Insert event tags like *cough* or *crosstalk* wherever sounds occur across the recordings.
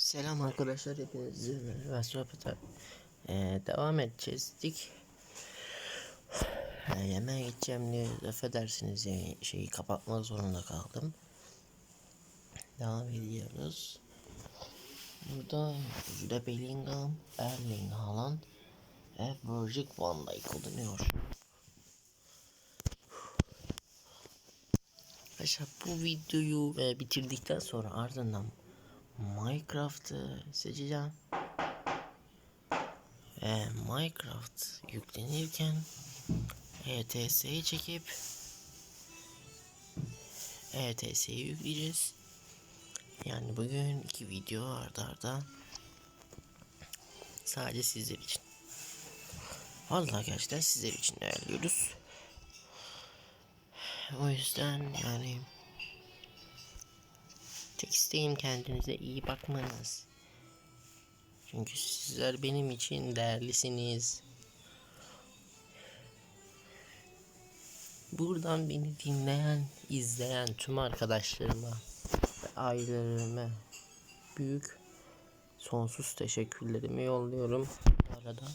Selam arkadaşlar hepinize merhaba sohbete ee, devam edeceğiz dik ee, yemeğe gideceğim diye affedersiniz yani şeyi kapatmak zorunda kaldım. Devam ediyoruz. Burada Jude Bellingham Erling Haaland ve Virgil van Dijk kullanıyor Arkadaşlar bu videoyu e, bitirdikten sonra ardından Minecraft'ı seçeceğim. Ve Minecraft yüklenirken ETS'yi çekip ETS'yi yükleyeceğiz. Yani bugün iki video arda arda sadece sizler için. Vallahi gerçekten sizler için değerliyoruz. O yüzden yani Tek isteğim kendinize iyi bakmanız. Çünkü sizler benim için değerlisiniz. Buradan beni dinleyen, izleyen tüm arkadaşlarıma ve ailelerime büyük sonsuz teşekkürlerimi yolluyorum. Bu arada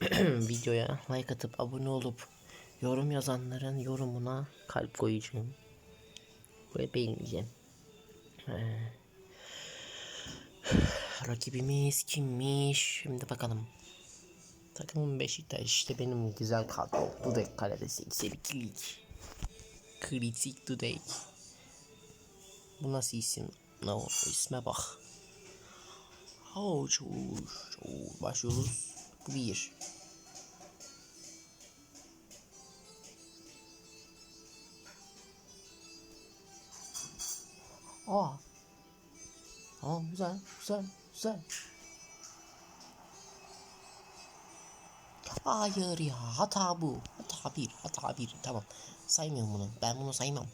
*clears throat* videoya like atıp abone olup yorum yazanların yorumuna kalp koyacağım ve beğeneceğim. Ee, *sighs* rakibimiz kimmiş? Şimdi bakalım. Takımım Beşiktaş işte benim güzel kadro. Dudek kalede 82 lig. Kritik Dudek. Bu nasıl isim? No, isme bak. Oh, çok, çok. Başlıyoruz. Bir. Aa. Tamam güzel, güzel, güzel. Hayır ya, hata bu. Hata bir, hata bir. Tamam. Saymıyorum bunu. Ben bunu saymam.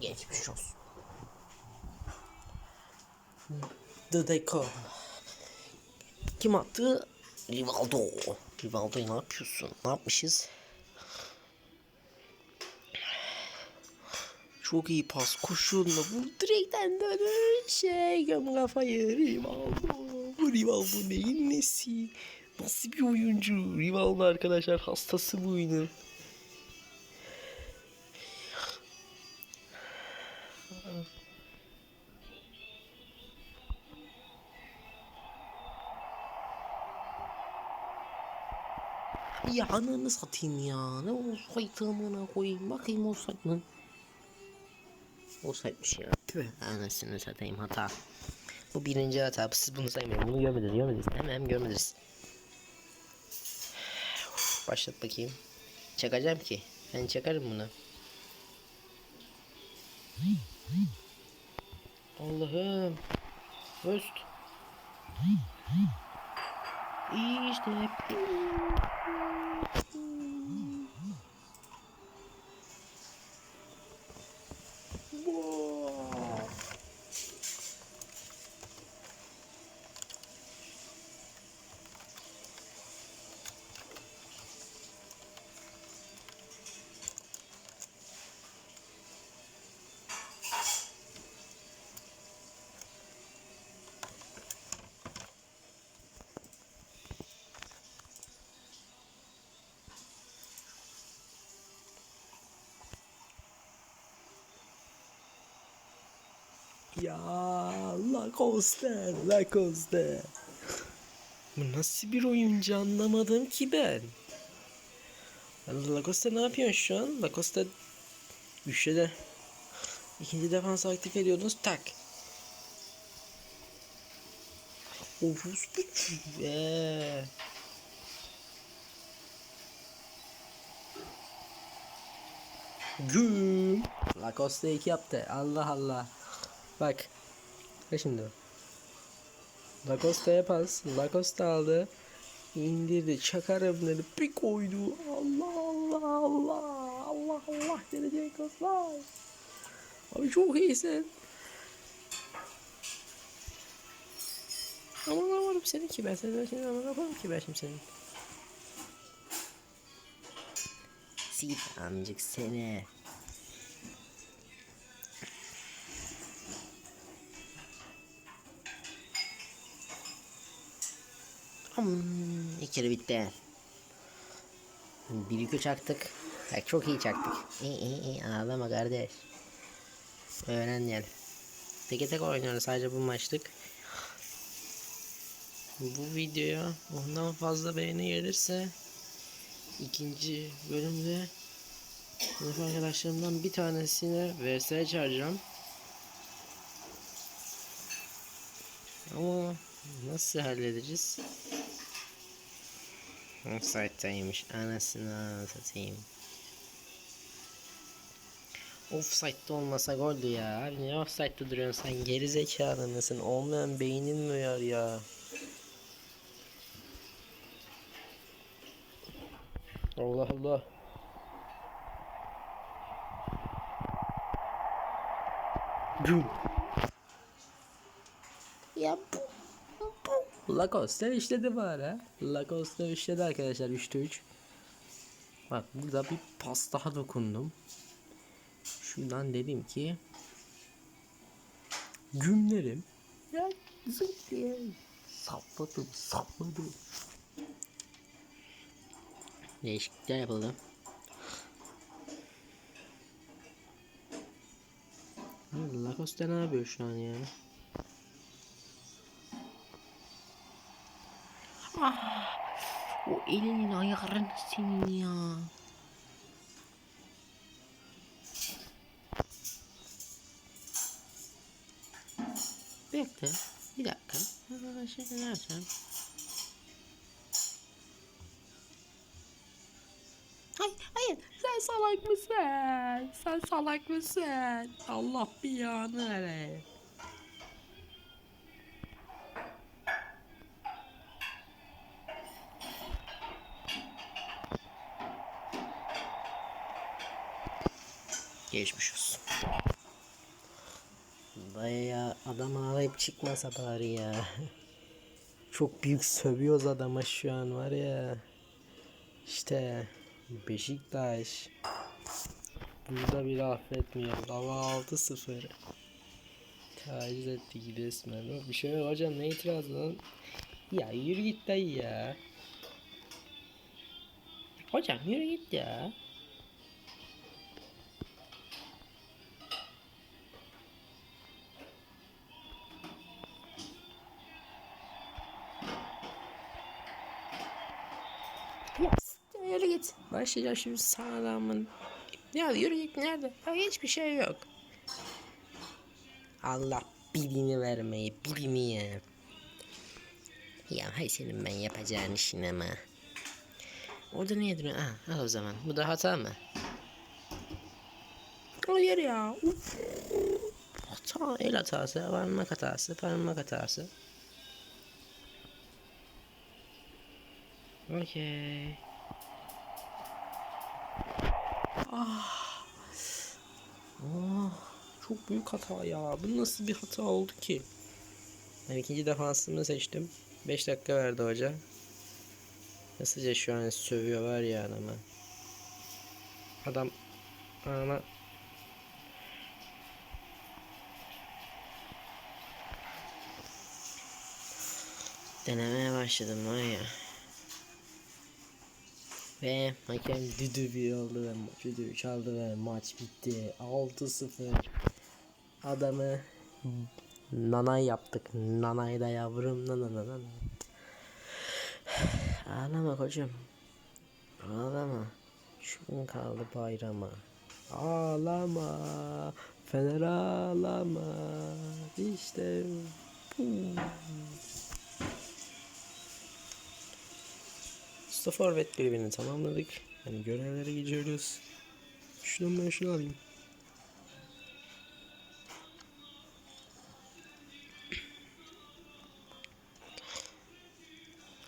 Geçmiş olsun. The Deco. Kim attı? Rivaldo. Rivaldo ne yapıyorsun? Ne yapmışız? Çok iyi pas. Koşuyorla bu direkten dönür. Şey göm kafayı. Rivaldo. Bu Rivaldo neyin nesi? Nasıl bir oyuncu? Rivaldo arkadaşlar hastası bu oyunun. Ya ananı satayım ya. Ne olsaydı amına koyayım. Bakayım olsaydı mı? Olsaymış ya. Tüh anasını satayım hata. Bu birinci hata. Siz bunu saymayın. Bunu görmediniz. Görmediniz. Hemen görmediniz. Başlat bakayım. Çakacağım ki. Ben çakarım bunu. Allah'ım. Öst. İşte. Wow. Ya Lacoste, Lacoste. Bu nasıl bir oyuncu anlamadım ki ben. Lacoste ne yapıyorsun şu an? Lacoste üçte ikinci defans aktif ediyordunuz tak. Of be. Güm. Lacoste 2 yaptı. Allah Allah. Bak. Bak şimdi. Lacosta'ya pas. Lacosta aldı. İndirdi. Çakarım dedi. Bir koydu. Allah Allah Allah. Allah Allah dedi Jacobslar. Abi çok iyisin. Aman aman senin ki ben senin şimdi aman yaparım ki ben şimdi senin. Sit amcık seni. Bir kere bitti. Bir iki çaktık. Ya çok iyi çaktık. İyi iyi iyi ağlama kardeş. Öğren yani. Teke tek oynuyoruz sadece bu maçlık. Bu videoya ondan fazla beğeni gelirse ikinci bölümde sınıf arkadaşlarımdan bir tanesine vs çağıracağım. Ama nasıl halledeceğiz? Offside'daymış. Anasını satayım. Offside'da olmasa goldü ya. Abi ne offside'da duruyorsun sen geri zekalı mısın? Olmayan beynin mi uyar ya? Allah Allah. Güm. Ya bu. Lacoste işledi bari. Lacoste işledi arkadaşlar 3'te 3. Bak burada bir pas daha dokundum. Şuradan dedim ki gümlerim. Ya zıp diye sapladım sapladım. Değişiklikler yapıldı. Lacoste ne yapıyor şu an ya? O elinin ayarını senin ya. Bekle. Bir dakika. Aa, Şey hayır. Sen salak mısın? Sen salak mısın? Allah bir yanı hele. Geçmiş olsun. Baya adam ağlayıp çıkmasa bari ya. Çok büyük sövüyoruz adama şu an var ya. İşte Beşiktaş. Burada bile affetmiyor. Hava 6-0. Taciz ettik resmen. Bir şey yok hocam ne itiraz lan? Ya yürü git dayı ya. Hocam yürü git. Ya git. Başlayacağım şimdi sağlamın. Ya yürü git nerede? Ya hiçbir şey yok. Allah bilini vermeyi bilmeyen. Ya hay senin ben yapacağın işin ama. Orada niye duruyor? Ah, al o zaman. Bu da hata mı? Hayır ya. Uf. Hata, el hatası, parmak hatası, parmak hatası. Okey. Oh, çok büyük hata ya. Bu nasıl bir hata oldu ki? Ben ikinci defansımı seçtim. 5 dakika verdi hoca. Nasılca şu an sövüyor var ya adama. Adam ana Denemeye başladım var ya. Ve hakem düdüğü oldu ve düdüğü çaldı ve maç bitti. 6-0. Adamı nanay yaptık. Nanay da yavrum nana nana. nana. Ağlama koçum. Ağlama. Şu gün kaldı bayrama. Ağlama. Fener ağlama. İşte bu. Usta forvet birbirini tamamladık. Hani görevlere geçiyoruz. Şunu ben şunu alayım.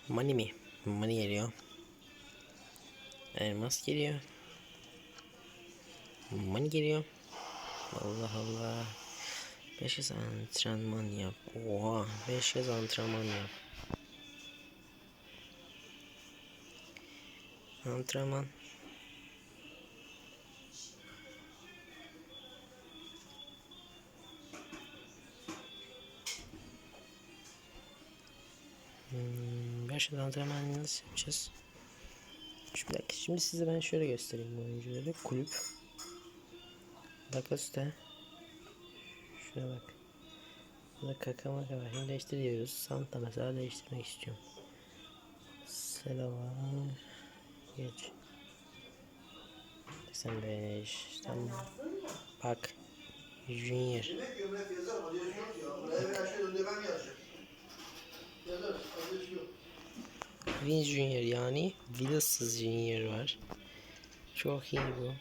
Money mi? Money geliyor. Elmas geliyor. Money geliyor. Allah Allah. 5 yaz antrenman yap. Oha 5 yaz antrenman yap. Antrenman. Hmm, 5 yaz antrenman nasıl yapacağız? Dakika. Şimdi size ben şöyle göstereyim bu oyuncuları. Kulüp. Bak üstte. Şuna bak. Burada kaka maka var. Şimdi değiştir diyoruz. Santa mesela değiştirmek istiyorum. Sela var. Geç. 85. Tamam. Bak. Junior. Vince Junior yani Villasız Junior var. Çok iyi bu.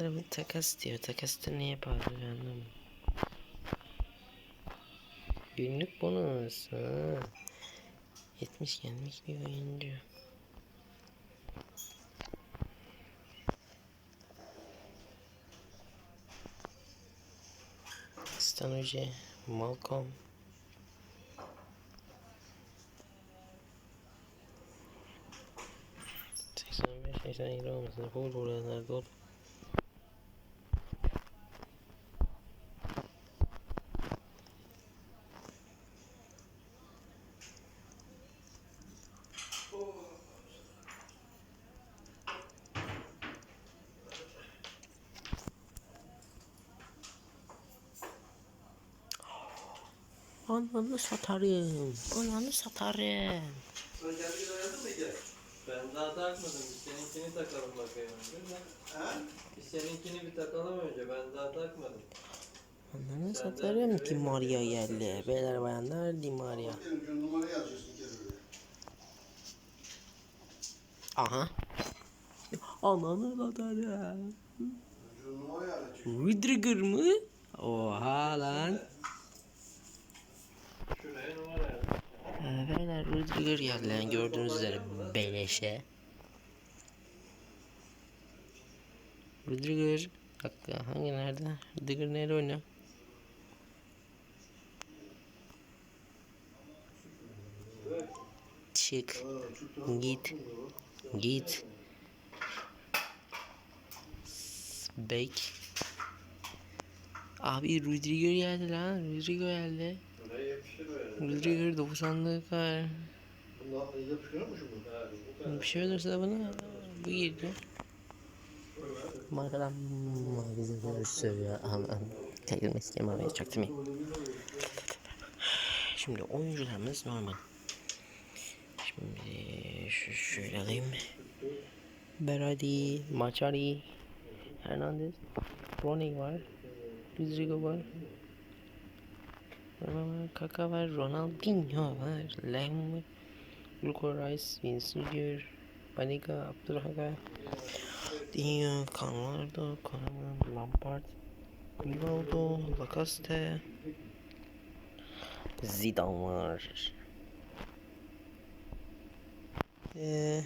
Bir takas diyor. Takasta ne yapar anlamadım. Günlük bonus. Ha. 70 gelmiş bir oyuncu. سنوژه مالکوم سنوژه شیشنگ را مثل پول بوده در Ananı satarım. Ananı satarım. Sen kendi oynadın mı Ege? Ben daha takmadım. Biz seninkini takalım bakayım önce. Biz seninkini bir takalım önce. Ben daha takmadım. Ananı satarım Di Maria geldi. Beyler bayanlar Di Maria. Aha. Ananı satarım. Rüdrigger mı? Oha lan. Beyler Rüdrigger geldi lan gördüğünüz üzere beleşe. Rüdrigger. Dakika hangi nerede? Rüdrigger nerede oynuyor? Çık. Git. Git. Bake. Abi Rodrigo geldi lan. Rodrigo geldi. Buraya yapıştır böyle. Rodrigo 90'lık var. Bundan iyi yapışıyor mu şu bu? Ha, bu kadar. Bir şey olursa bana bu girdi. Markadan böyle sövüyor. Aman. Tekrar eski maviye çaktım ya. Şimdi oyuncularımız normal. Şimdi şu şöyle alayım. Berardi, Machari, Hernandez, Rooney var. Rodrigo var. Var, Kaka var, Ronaldinho var, Lem. Luko Rice, Vince Junior, Banega, Abdurrahman, Dinho, Canlardo, Conan, Lampard, Rivaldo, Lacaste, Zidane var. Ee,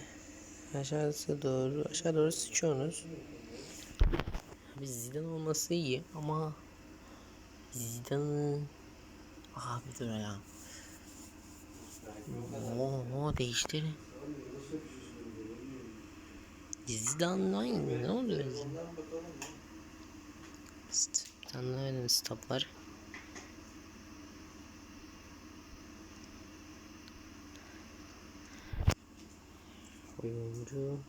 aşağısı doğru, aşağı doğru sıçıyorsunuz. Abi Zidane olması iyi ama Zidane'ın Abi dur ya. Oo, oo değiştir. Zidane aynı ne oluyor? St bir tane daha öyle stop var. Oyuncu.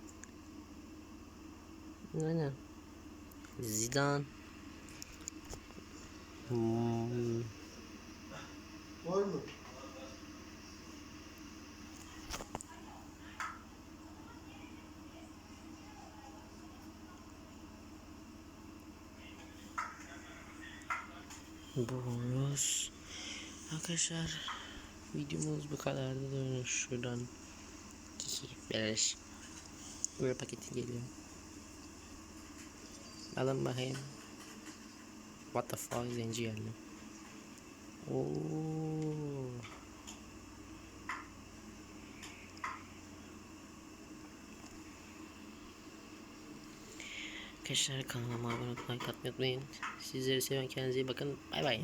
Aynen. Zidane. Hmm. Var mı? Bonus. Arkadaşlar videomuz bu kadardı. Dönün şuradan. Beleş. Böyle paketi geliyor. Alın bakayım. What the fuck zenci geldi. Oo. Arkadaşlar kanalıma abone olmayı like atmayı unutmayın. Sizleri seviyorum. Kendinize iyi bakın. Bay bay.